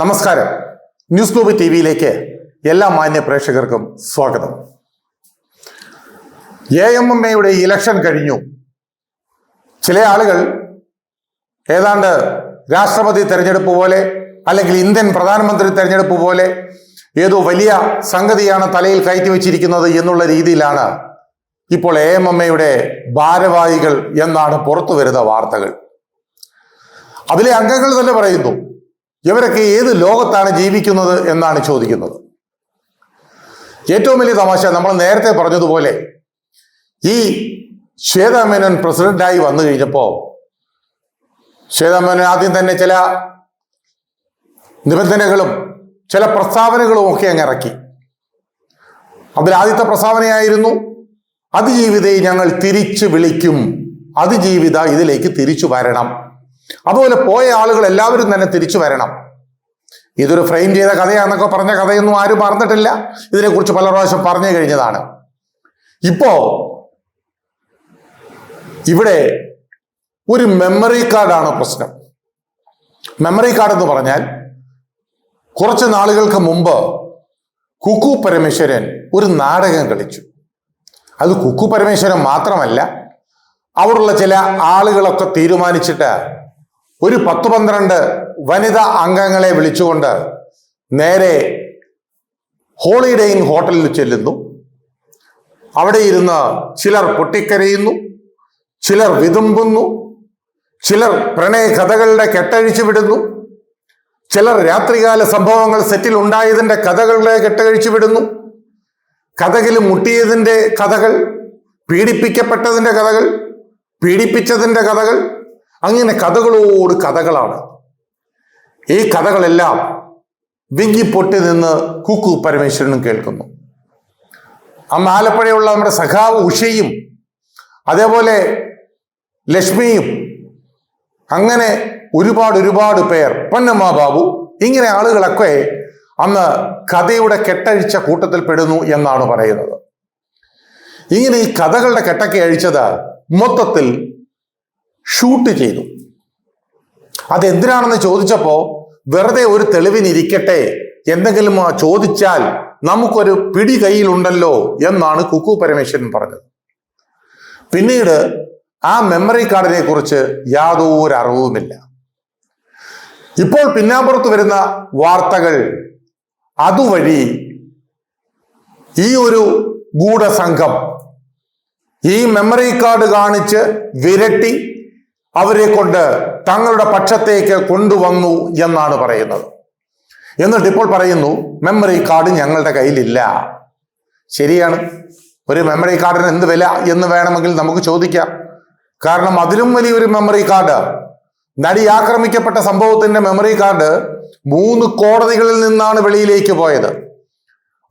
നമസ്കാരം. News globe T വിയിലേക്ക് എല്ലാ മാന്യ പ്രേക്ഷകർക്കും സ്വാഗതം. എ എം എം എയുടെ ഇലക്ഷൻ കഴിഞ്ഞു. ചില ആളുകൾ ഏതാണ്ട് രാഷ്ട്രപതി തെരഞ്ഞെടുപ്പ് പോലെ അല്ലെങ്കിൽ ഇന്ത്യൻ പ്രധാനമന്ത്രി തെരഞ്ഞെടുപ്പ് പോലെ ഏതോ വലിയ സംഗതിയാണ് തലയിൽ കയറ്റി വെച്ചിരിക്കുന്നത് എന്നുള്ള രീതിയിലാണ് ഇപ്പോൾ എ എം എം എയുടെ ഭാരവാഹികൾ എന്നാണ് പുറത്തു വരുന്ന വാർത്തകൾ. അതിലെ അംഗങ്ങൾ തന്നെ പറയുന്നു ഇവരൊക്കെ ഏത് ലോകത്താണ് ജീവിക്കുന്നത് എന്നാണ് ചോദിക്കുന്നത്. ഏറ്റവും വലിയ തമാശ നമ്മൾ നേരത്തെ പറഞ്ഞതുപോലെ ഈ ശ്വേതാമേനോൻ പ്രസിഡന്റായി വന്നു കഴിഞ്ഞപ്പോൾ ശ്വേതാമേനോൻ ആദ്യം തന്നെ ചില നിബന്ധനകളും ചില പ്രസ്താവനകളും ഒക്കെ അങ്ങ് ഇറക്കി. അതിൽ ആദ്യത്തെ പ്രസ്താവനയായിരുന്നു അതിജീവിതയെ ഞങ്ങൾ തിരിച്ചു വിളിക്കും. അതിജീവിത ഇതിലേക്ക് തിരിച്ചു വരണം. അതുപോലെ പോയ ആളുകൾ എല്ലാവരും തന്നെ തിരിച്ചു വരണം. ഇതൊരു ഫ്രെയിം ചെയ്ത കഥയാണെന്നൊക്കെ പറഞ്ഞ കഥയൊന്നും ആരും പറഞ്ഞിട്ടില്ല ഇതിനെക്കുറിച്ച് പല പ്രാവശ്യം പറഞ്ഞു കഴിഞ്ഞതാണ്. ഇപ്പോ ഇവിടെ ഒരു മെമ്മറി കാർഡാണ് പ്രശ്നം. മെമ്മറി കാർഡ് എന്ന് പറഞ്ഞാൽ കുറച്ച് നാളുകൾക്ക് മുമ്പ് കുക്കു പരമേശ്വരൻ ഒരു നാടകം കളിച്ചു. അത് കുക്കു പരമേശ്വരൻ മാത്രമല്ല അവിടുള്ള ചില ആളുകളൊക്കെ തീരുമാനിച്ചിട്ട് ഒരു പത്ത് പന്ത്രണ്ട് വനിതാ അംഗങ്ങളെ വിളിച്ചുകൊണ്ട് നേരെ ഹോളിഡേ ഇൻ ഹോട്ടലിൽ ചെല്ലുന്നു. അവിടെ ഇരുന്ന് ചിലർ പൊട്ടിക്കരയുന്നു ചിലർ വിതുമ്പുന്നു ചിലർ പ്രണയ കഥകളുടെ കെട്ടഴിച്ചു വിടുന്നു ചിലർ രാത്രികാല സംഭവങ്ങൾ സെറ്റിൽ ഉണ്ടായതിന്റെ കഥകളുടെ കെട്ടഴിച്ചു വിടുന്നു. കഥകിൽ മുട്ടിയതിന്റെ കഥകൾ പീഡിപ്പിക്കപ്പെട്ടതിന്റെ കഥകൾ പീഡിപ്പിച്ചതിന്റെ കഥകൾ അങ്ങനെ കഥകളോട് കഥകളാണ്. ഈ കഥകളെല്ലാം വിങ്ങിപ്പൊട്ടി നിന്ന് കുക്കു പരമേശ്വരനും കേൾക്കുന്നു. അമ്മ ആലപ്പുഴയുള്ള നമ്മുടെ സഖാവ് ഉഷയും അതേപോലെ ലക്ഷ്മിയും അങ്ങനെ ഒരുപാട് ഒരുപാട് പേർ പൊന്നമ്മ ബാബു ഇങ്ങനെ ആളുകളൊക്കെ അന്ന് കഥയുടെ കെട്ടഴിച്ച കൂട്ടത്തിൽ പെടുന്നു എന്നാണ് പറയുന്നത്. ഇങ്ങനെ ഈ കഥകളുടെ കെട്ടൊക്കെ അഴിച്ചത് മൊത്തത്തിൽ ഷൂട്ട് ചെയ്തു. അതെന്തിനാണെന്ന് ചോദിച്ചപ്പോ വെറുതെ ഒരു തെളിവിനിരിക്കട്ടെ. എന്തെങ്കിലും ചോദിച്ചാൽ നമുക്കൊരു പിടി കയ്യിലുണ്ടല്ലോ എന്നാണ് കുക്കു പരമേശ്വരൻ പറഞ്ഞത്. പിന്നീട് ആ മെമ്മറി കാർഡിനെ കുറിച്ച് യാതൊരു അറിവുമില്ല. ഇപ്പോൾ പിന്നാമ്പുറത്ത് വരുന്ന വാർത്തകൾ അതുവഴി ഈ ഒരു ഗൂഢസംഘം ഈ മെമ്മറി കാർഡ് കാണിച്ച് വിരട്ടി അവരെ കൊണ്ട് തങ്ങളുടെ പക്ഷത്തേക്ക് കൊണ്ടുവന്നു എന്നാണ് പറയുന്നത്. എന്നിട്ട് ഇപ്പോൾ പറയുന്നു മെമ്മറി കാർഡ് ഞങ്ങളുടെ കയ്യിലില്ല. ശരിയാണ്. ഒരു മെമ്മറി കാർഡിന് എന്ത് വില എന്ന് വേണമെങ്കിൽ നമുക്ക് ചോദിക്കാം. കാരണം അതിലും വലിയൊരു മെമ്മറി കാർഡ് നടി ആക്രമിക്കപ്പെട്ട സംഭവത്തിന്റെ മെമ്മറി കാർഡ് മൂന്ന് കോടതികളിൽ നിന്നാണ് വെളിയിലേക്ക് പോയത്.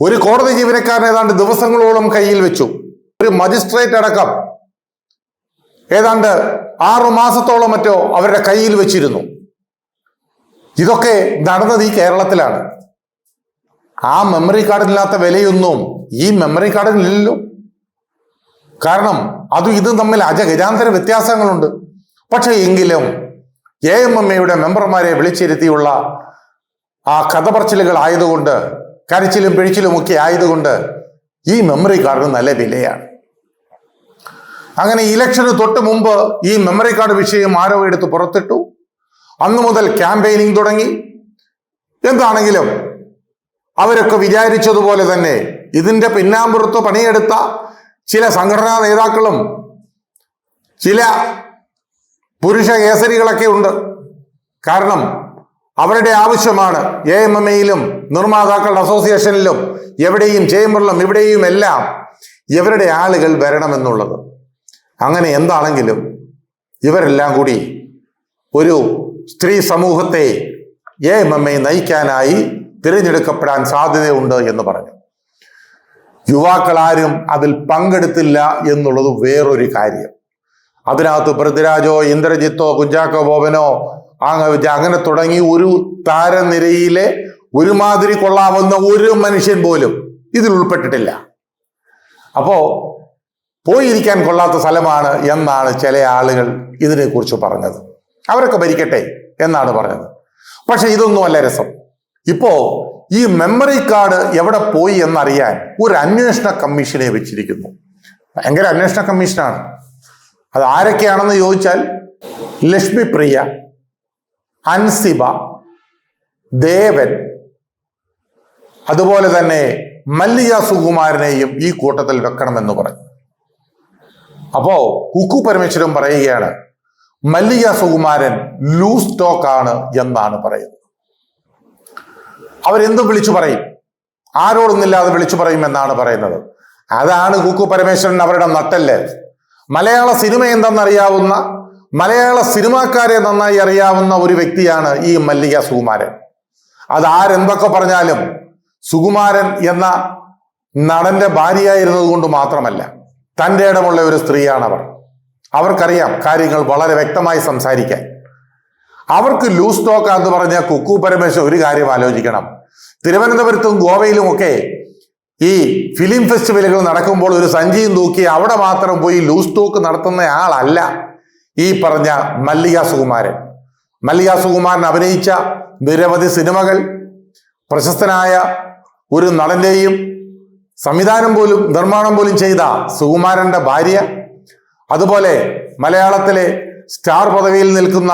ഒരു കോടതി ജീവനക്കാരൻ ഏതാണ്ട് ദിവസങ്ങളോളം കയ്യിൽ വെച്ചു. ഒരു മജിസ്ട്രേറ്റ് അടക്കം ഏതാണ്ട് ആറു മാസത്തോളം മറ്റോ അവരുടെ കയ്യിൽ വെച്ചിരുന്നു. ഇതൊക്കെ നടന്നത് ഈ കേരളത്തിലാണ്. ആ മെമ്മറി കാർഡിനില്ലാത്ത വിലയൊന്നും ഈ മെമ്മറി കാർഡിനില്ലല്ലോ കാരണം അതും ഇതും തമ്മിൽ അജഗജാന്തര വ്യത്യാസങ്ങളുണ്ട്. പക്ഷെ എങ്കിലും എ എം എം എയുടെ മെമ്പർമാരെ വിളിച്ചിരുത്തിയുള്ള ആ കഥ പറച്ചിലുകൾ ആയതുകൊണ്ട് കരച്ചിലും പിഴിച്ചിലും ഒക്കെ ആയതുകൊണ്ട് ഈ മെമ്മറി കാർഡിന് നല്ല വിലയാണ്. അങ്ങനെ ഇലക്ഷന് തൊട്ട് മുമ്പ് ഈ മെമ്മറി കാർഡ് വിഷയം ആരോ എടുത്ത് പുറത്തിട്ടു. അന്നു മുതൽ ക്യാമ്പയിനിങ് തുടങ്ങി. എന്താണെങ്കിലും അവരൊക്കെ വിചാരിച്ചതുപോലെ തന്നെ ഇതിന്റെ പിന്നാമ്പുറത്ത് പണിയെടുത്ത ചില സംഘടനാ നേതാക്കളും ചില പുരുഷ കേസരികളൊക്കെ ഉണ്ട്. കാരണം അവരുടെ ആവശ്യമാണ് എ എം എം എയിലും നിർമ്മാതാക്കളുടെ അസോസിയേഷനിലും എവിടെയും ചേംബറിലും ഇവിടെയും എല്ലാം ഇവരുടെ ആളുകൾ വരണമെന്നുള്ളത്. അങ്ങനെ എന്താണെങ്കിലും ഇവരെല്ലാം കൂടി ഒരു സ്ത്രീ സമൂഹത്തെ എ എം എം എ നയിക്കാനായി തിരഞ്ഞെടുക്കപ്പെടാൻ സാധ്യതയുണ്ട് എന്ന് പറഞ്ഞു. യുവാക്കളാരും അതിൽ പങ്കെടുത്തില്ല എന്നുള്ളത് വേറൊരു കാര്യം. അതിനകത്ത് പൃഥ്വിരാജോ ഇന്ദ്രജിത്തോ കുഞ്ചാക്കോ ബോബനോ അങ്ങ- അങ്ങനെ തുടങ്ങി ഒരു താരനിരയിലെ ഒരുമാതിരി കൊള്ളാവുന്ന ഒരു മനുഷ്യൻ പോലും ഇതിൽ ഉൾപ്പെട്ടിട്ടില്ല. അപ്പോ പോയിരിക്കാൻ കൊള്ളാത്ത സ്ഥലമാണ് എന്നാണ് ചില ആളുകൾ ഇതിനെക്കുറിച്ച് പറഞ്ഞത്. അവരൊക്കെ ഭരിക്കട്ടെ എന്നാണ് പറഞ്ഞത്. പക്ഷെ ഇതൊന്നുമല്ല രസം. ഇപ്പോ ഈ മെമ്മറി കാർഡ് എവിടെ പോയി എന്നറിയാൻ ഒരു അന്വേഷണ കമ്മീഷനെ വെച്ചിരിക്കുന്നു. ഭയങ്കര അന്വേഷണ കമ്മീഷനാണ്. അത് ആരൊക്കെയാണെന്ന് ചോദിച്ചാൽ ലക്ഷ്മി പ്രിയ അൻസിബ ദേവൻ അതുപോലെ തന്നെ മല്ലിക സുകുമാരനെയും ഈ കൂട്ടത്തിൽ വെക്കണമെന്ന് പറഞ്ഞു. അപ്പോ ഉക്കു പരമേശ്വരൻ പറയുകയാണ് മല്ലിക സുകുമാരൻ ലൂസ് ടോക്ക് ആണ് എന്നാണ് പറയുന്നത്. അവരെന്തും വിളിച്ചു പറയും? ആരോടൊന്നില്ലാതെ വിളിച്ചു പറയും എന്നാണ് പറയുന്നത്. അതാണ് കുക്കു പരമേശ്വരൻ അവരുടെ നട്ടല്ലേ. മലയാള സിനിമ എന്തെന്നറിയാവുന്ന മലയാള സിനിമാക്കാരെ നന്നായി അറിയാവുന്ന ഒരു വ്യക്തിയാണ് ഈ മല്ലിക സുകുമാരൻ. അത് ആരെന്തൊക്കെ പറഞ്ഞാലും സുകുമാരൻ എന്ന നടന്റെ ഭാര്യയായിരുന്നത് കൊണ്ട് മാത്രമല്ല തന്റെ ഇടമുള്ള ഒരു സ്ത്രീയാണ് അവർ അവർക്കറിയാം കാര്യങ്ങൾ വളരെ വ്യക്തമായി സംസാരിക്കാൻ. അവർക്ക് ലൂസ് ടോക്ക് എന്ന് പറഞ്ഞ കുക്കു പരമേശ്വർ ഒരു കാര്യം ആലോചിക്കണം. തിരുവനന്തപുരത്തും ഗോവയിലും ഒക്കെ ഈ ഫിലിം ഫെസ്റ്റിവലുകൾ നടക്കുമ്പോൾ ഒരു സഞ്ചിയും തൂക്കി അവിടെ മാത്രം പോയി ലൂസ് ടോക്ക് നടത്തുന്ന ആളല്ല ഈ പറഞ്ഞ മല്ലിക സുകുമാരൻ. മല്ലിക സുകുമാരൻ അഭിനയിച്ച നിരവധി സിനിമകൾ പ്രശസ്തനായ ഒരു നടന്റെയും സംവിധാനം പോലും നിർമ്മാണം പോലും ചെയ്ത സുകുമാരന്റെ ഭാര്യ അതുപോലെ മലയാളത്തിലെ സ്റ്റാർ പദവിയിൽ നിൽക്കുന്ന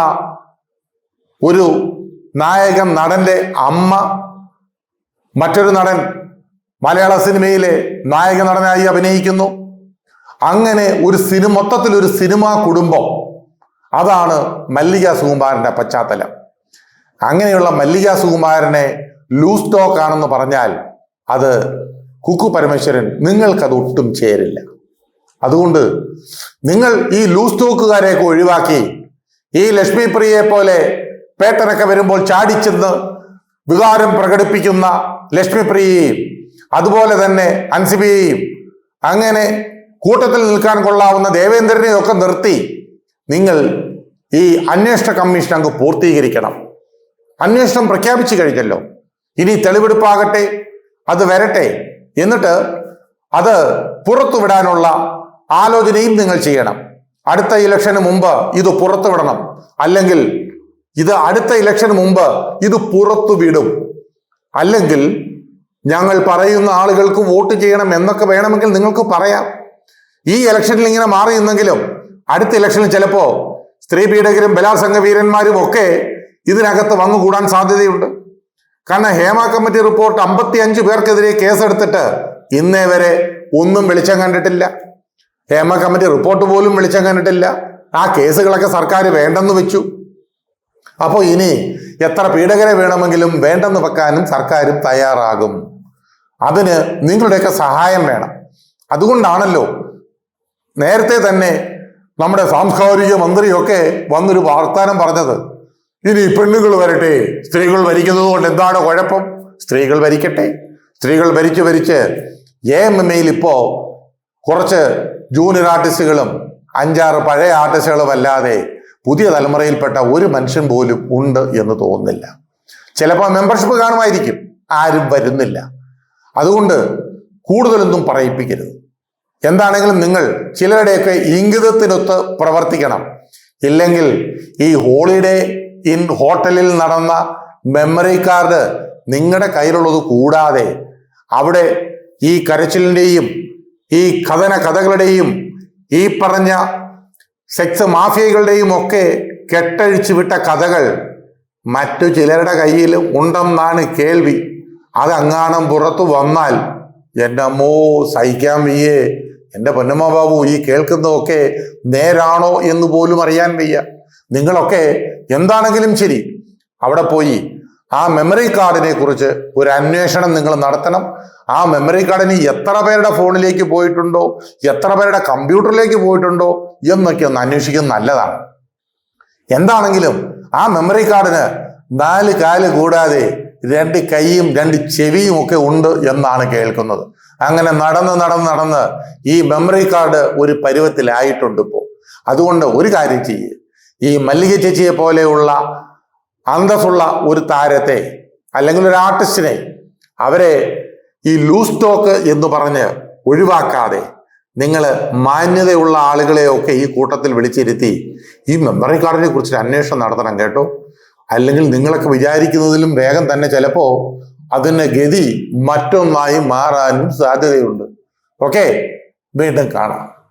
ഒരു നായകൻ നടന്റെ അമ്മ മറ്റൊരു നടൻ മലയാള സിനിമയിലെ നായക നടനായി അഭിനയിക്കുന്നു. അങ്ങനെ ഒരു സിനിമ മൊത്തത്തിൽ ഒരു സിനിമാ കുടുംബം. അതാണ് മല്ലിക സുകുമാരന്റെ പശ്ചാത്തലം. അങ്ങനെയുള്ള മല്ലിക സുകുമാരനെ ലൂസ് ടോക്ക് ആണെന്ന് പറഞ്ഞാൽ അത് കുക്കു പരമേശ്വരൻ നിങ്ങൾക്കത് ഒട്ടും ചേരില്ല. അതുകൊണ്ട് നിങ്ങൾ ഈ ലൂസ് തൂക്കുകാരെയൊക്കെ ഒഴിവാക്കി ഈ ലക്ഷ്മി പ്രിയയെ പോലെ പേട്ടനൊക്കെ വരുമ്പോൾ ചാടിച്ചെന്ന് വികാരം പ്രകടിപ്പിക്കുന്ന ലക്ഷ്മി പ്രിയയും അതുപോലെ തന്നെ അൻസിബിയെയും അങ്ങനെ കൂട്ടത്തിൽ നിൽക്കാൻ കൊള്ളാവുന്ന ദേവേന്ദ്രനെയൊക്കെ നിർത്തി നിങ്ങൾ ഈ അന്വേഷണ കമ്മീഷൻ അങ്ങ് പൂർത്തീകരിക്കണം. അന്വേഷണം പ്രഖ്യാപിച്ചു കഴിഞ്ഞല്ലോ. ഇനി തെളിവെടുപ്പാകട്ടെ അത് വരട്ടെ. എന്നിട്ട് അത് പുറത്തുവിടാനുള്ള ആലോചനയും നിങ്ങൾ ചെയ്യണം. അടുത്ത ഇലക്ഷന് മുമ്പ് ഇത് പുറത്തുവിടണം അല്ലെങ്കിൽ ഇത് അടുത്ത ഇലക്ഷന് മുമ്പ് ഇത് പുറത്തു വിടും. അല്ലെങ്കിൽ ഞങ്ങൾ പറയുന്ന ആളുകൾക്ക് വോട്ട് ചെയ്യണം എന്നൊക്കെ വേണമെങ്കിൽ നിങ്ങൾക്ക് പറയാം. ഈ ഇലക്ഷനിൽ ഇങ്ങനെ മാറി നിന്നെങ്കിലും അടുത്ത ഇലക്ഷനിൽ ചിലപ്പോ സ്ത്രീ പീഡകരും ബലാത്സംഗ വീരന്മാരും ഒക്കെ ഇതിനകത്ത് വന്നുകൂടാൻ സാധ്യതയുണ്ട്. കാരണം ഹേമ കമ്മിറ്റി റിപ്പോർട്ട് അമ്പത്തി അഞ്ച് പേർക്കെതിരെ കേസെടുത്തിട്ട് ഇന്നേ വരെ ഒന്നും വെളിച്ചം കണ്ടിട്ടില്ല. ഹേമ കമ്മിറ്റി റിപ്പോർട്ട് പോലും വെളിച്ചം കണ്ടിട്ടില്ല. ആ കേസുകളൊക്കെ സർക്കാർ വേണ്ടെന്ന് വെച്ചു. അപ്പോൾ ഇനി എത്ര പീഡകരെ വേണമെങ്കിലും വേണ്ടെന്ന് വെക്കാനും സർക്കാരും തയ്യാറാകും. അതിന് നിങ്ങളുടെയൊക്കെ സഹായം വേണം. അതുകൊണ്ടാണല്ലോ നേരത്തെ തന്നെ നമ്മുടെ സാംസ്കാരിക മന്ത്രിയൊക്കെ വന്നൊരു വാഗ്ദാനം പറഞ്ഞത്. ഇനി പെണ്ണുങ്ങൾ വരട്ടെ. സ്ത്രീകൾ ഭരിക്കുന്നത് കൊണ്ട് എന്താണ് കുഴപ്പം? സ്ത്രീകൾ ഭരിക്കട്ടെ. സ്ത്രീകൾ ഭരിച്ച് ഭരിച്ച് എ എം എം എയിൽ ഇപ്പോ കുറച്ച് ജൂനിയർ ആർട്ടിസ്റ്റുകളും അഞ്ചാറ് പഴയ ആർട്ടിസ്റ്റുകളും അല്ലാതെ പുതിയ തലമുറയിൽപ്പെട്ട ഒരു മനുഷ്യൻ പോലും ഉണ്ട് എന്ന് തോന്നുന്നില്ല. ചിലപ്പോൾ മെമ്പർഷിപ്പ് കാണുമായിരിക്കും. ആരും വരുന്നില്ല. അതുകൊണ്ട് കൂടുതലൊന്നും പറയിപ്പിക്കരുത്. എന്താണെങ്കിലും നിങ്ങൾ ചിലരുടെയൊക്കെ ഇംഗിതത്തിനൊത്ത് പ്രവർത്തിക്കണം. ഇല്ലെങ്കിൽ ഈ ഹോളിഡേ ഇൻ ഹോട്ടലിൽ നടന്ന മെമ്മറി കാർഡ് നിങ്ങളുടെ കയ്യിലുള്ളത് കൂടാതെ അവിടെ ഈ കരച്ചിലിന്റെയും ഈ കഥന കഥകളുടെയും ഈ പറഞ്ഞ സെക്സ് മാഫിയകളുടെയും ഒക്കെ കെട്ടഴിച്ചു വിട്ട കഥകൾ മറ്റു ചിലരുടെ കയ്യിൽ ഉണ്ടെന്നാണ് കേൾവി. അതങ്ങാണം പുറത്തു വന്നാൽ എന്റെ അമ്മോ സഹിക്കാൻ വയ്യേ. എന്റെ പൊന്നമ്മ ബാബു ഈ കേൾക്കുന്നതൊക്കെ നേരാണോ എന്ന് പോലും അറിയാൻ വയ്യ. നിങ്ങളൊക്കെ എന്താണെങ്കിലും ശരി. അവിടെ പോയി ആ മെമ്മറി കാർഡിനെ കുറിച്ച് ഒരു അന്വേഷണം നിങ്ങൾ നടത്തണം. ആ മെമ്മറി കാർഡിന് എത്ര പേരുടെ ഫോണിലേക്ക് പോയിട്ടുണ്ടോ? എത്ര പേരുടെ കമ്പ്യൂട്ടറിലേക്ക് പോയിട്ടുണ്ടോ? എന്നൊക്കെ ഒന്ന് അന്വേഷിക്കുന്നത് നല്ലതാണ്. എന്താണെങ്കിലും ആ മെമ്മറി കാർഡിന് നാല് കാൽ കൂടാതെ രണ്ട് കൈയും രണ്ട് ചെവിയും ഒക്കെ ഉണ്ട് എന്നാണ് കേൾക്കുന്നത്. അങ്ങനെ നടന്ന് നടന്ന് നടന്ന് ഈ മെമ്മറി കാർഡ് ഒരു പരുവത്തിലായിട്ടുണ്ട് ഇപ്പോൾ അതുകൊണ്ട് ഒരു കാര്യം ചെയ്യ്. ഈ മല്ലിക ചേച്ചിയെ പോലെയുള്ള അന്തസ്സുള്ള ഒരു താരത്തെ അല്ലെങ്കിൽ ഒരു ആർട്ടിസ്റ്റിനെ അവരെ ഈ ലൂസ് ടോക്ക് എന്ന് പറഞ്ഞ് ഒഴിവാക്കാതെ നിങ്ങൾ മാന്യതയുള്ള ആളുകളെയൊക്കെ ഈ കൂട്ടത്തിൽ വിളിച്ചിരുത്തി ഈ മെമ്മറി കാർഡിനെ കുറിച്ചൊരു അന്വേഷണം നടത്തണം കേട്ടോ. അല്ലെങ്കിൽ നിങ്ങളൊക്കെ വിചാരിക്കുന്നതിലും വേഗം തന്നെ ചിലപ്പോൾ അതിന് ഗതി മറ്റൊന്നായി മാറാനും സാധ്യതയുണ്ട്. ഓക്കെ വീണ്ടും കാണാം.